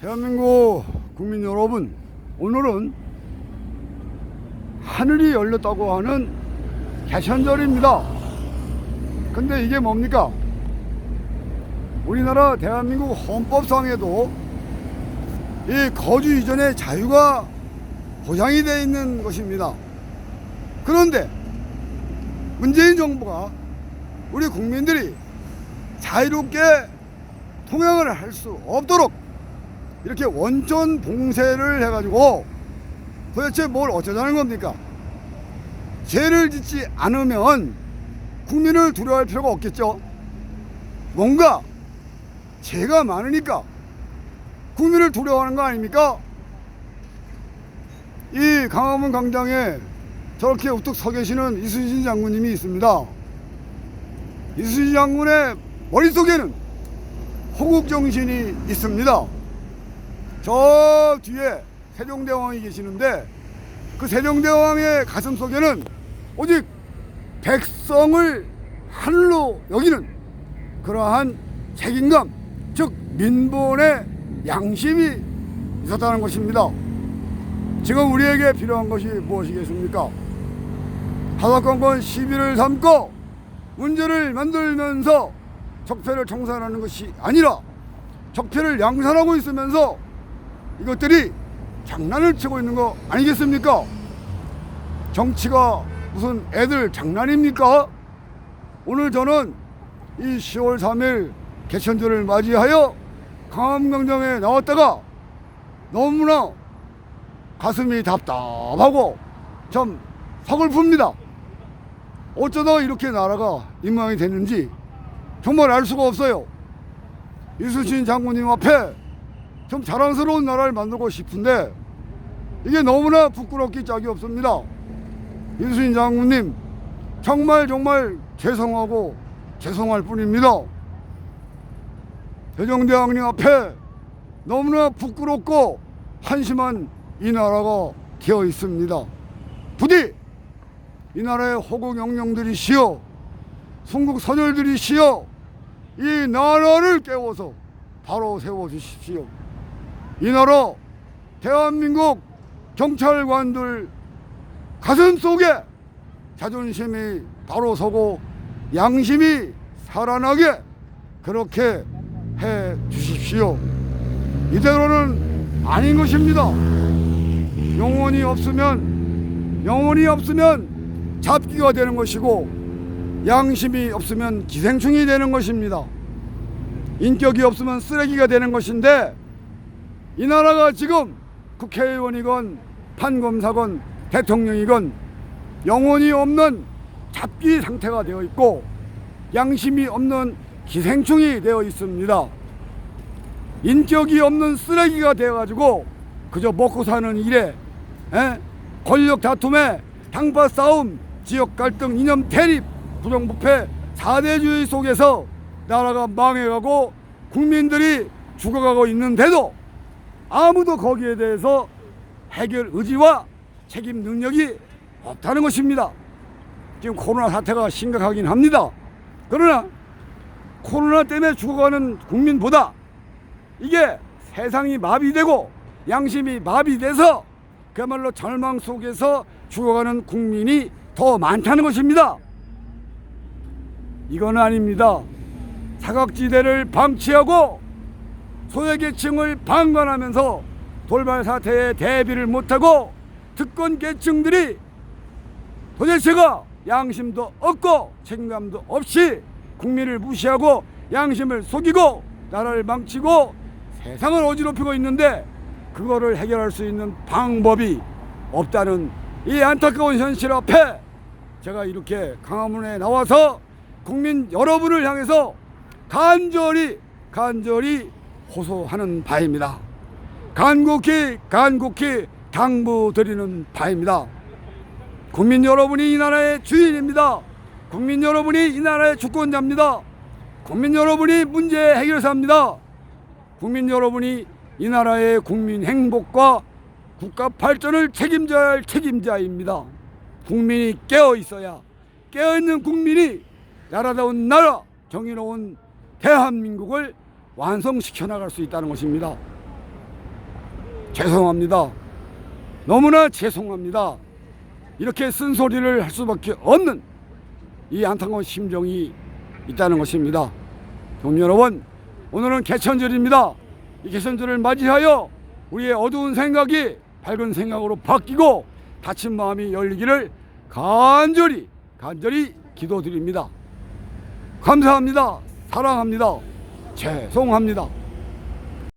대한민국 국민 여러분, 오늘은 하늘이 열렸다고 하는 개천절입니다. 근데 이게 뭡니까? 우리나라 대한민국 헌법상에도 이 거주 이전의 자유가 보장이 되어 있는 것입니다. 그런데 문재인 정부가 우리 국민들이 자유롭게 통행을 할 수 없도록 이렇게 원천 봉쇄를 해가지고 도대체 뭘 어쩌자는 겁니까? 죄를 짓지 않으면 국민을 두려워할 필요가 없겠죠. 뭔가 죄가 많으니까 국민을 두려워하는 거 아닙니까? 이 강화문 광장에 저렇게 우뚝 서 계시는 이순신 장군님이 있습니다. 이순신 장군의 머릿속에는 호국 정신이 있습니다. 저 뒤에 세종대왕이 계시는데 그 세종대왕의 가슴 속에는 오직 백성을 하늘로 여기는 그러한 책임감, 즉 민본의 양심이 있었다는 것입니다. 지금 우리에게 필요한 것이 무엇이겠습니까? 하사건건 시비를 삼고 문제를 만들면서 적폐를 청산하는 것이 아니라 적폐를 양산하고 있으면서 이것들이 장난을 치고 있는 거 아니겠습니까? 정치가 무슨 애들 장난입니까? 오늘 저는 이 10월 3일 개천절을 맞이하여 강암광장에 나왔다가 너무나 가슴이 답답하고 참 서글픕니다. 어쩌다 이렇게 나라가 이 모양이 됐는지 정말 알 수가 없어요. 이수신 장군님 앞에 좀 자랑스러운 나라를 만들고 싶은데 이게 너무나 부끄럽기 짝이 없습니다. 이수신 장군님 정말 정말 죄송하고 죄송할 뿐입니다. 대정대왕님 앞에 너무나 부끄럽고 한심한 이 나라가 되어 있습니다. 부디 이 나라의 호국 영령들이시여 순국 선열들이시여 이 나라를 깨워서 바로 세워 주십시오. 이 나라 대한민국 경찰관들 가슴 속에 자존심이 바로 서고 양심이 살아나게 그렇게 해 주십시오. 이대로는 아닌 것입니다. 영혼이 없으면 영혼이 없으면 잡기가 되는 것이고 양심이 없으면 기생충이 되는 것입니다. 인격이 없으면 쓰레기가 되는 것인데 이 나라가 지금 국회의원이건 판검사건 대통령이건 영혼이 없는 잡기 상태가 되어 있고 양심이 없는 기생충이 되어 있습니다. 인격이 없는 쓰레기가 되어가지고 그저 먹고 사는 일에 에? 권력 다툼에 당파 싸움, 지역 갈등, 이념 대립, 부정부패, 사대주의 속에서 나라가 망해가고 국민들이 죽어가고 있는데도 아무도 거기에 대해서 해결 의지와 책임 능력이 없다는 것입니다. 지금 코로나 사태가 심각하긴 합니다. 그러나 코로나 때문에 죽어가는 국민보다 이게 세상이 마비되고 양심이 마비돼서 그야말로 절망 속에서 죽어가는 국민이 더 많다는 것입니다. 이건 아닙니다. 사각지대를 방치하고 소외계층을 방관하면서 돌발 사태에 대비를 못하고 특권 계층들이 도대체가 양심도 없고 책임감도 없이 국민을 무시하고 양심을 속이고 나라를 망치고 세상을 어지럽히고 있는데 그거를 해결할 수 있는 방법이 없다는 이 안타까운 현실 앞에 제가 이렇게 강화문에 나와서 국민 여러분을 향해서 간절히 간절히 호소하는 바입니다. 간곡히 간곡히 당부드리는 바입니다. 국민 여러분이 이 나라의 주인입니다. 국민 여러분이 이 나라의 주권자입니다. 국민 여러분이 문제 해결사입니다. 국민 여러분이 이 나라의 국민 행복과 국가 발전을 책임져야 할 책임자입니다. 국민이 깨어 있어야 깨어 있는 국민이 나라다운 나라, 정의로운 대한민국을 완성시켜 나갈 수 있다는 것입니다. 죄송합니다. 너무나 죄송합니다. 이렇게 쓴소리를 할 수밖에 없는 이 안타까운 심정이 있다는 것입니다. 동료 여러분, 오늘은 개천절입니다. 이 개천절을 맞이하여 우리의 어두운 생각이 밝은 생각으로 바뀌고 다친 마음이 열리기를 간절히 간절히 기도드립니다. 감사합니다. 사랑합니다. 죄송합니다.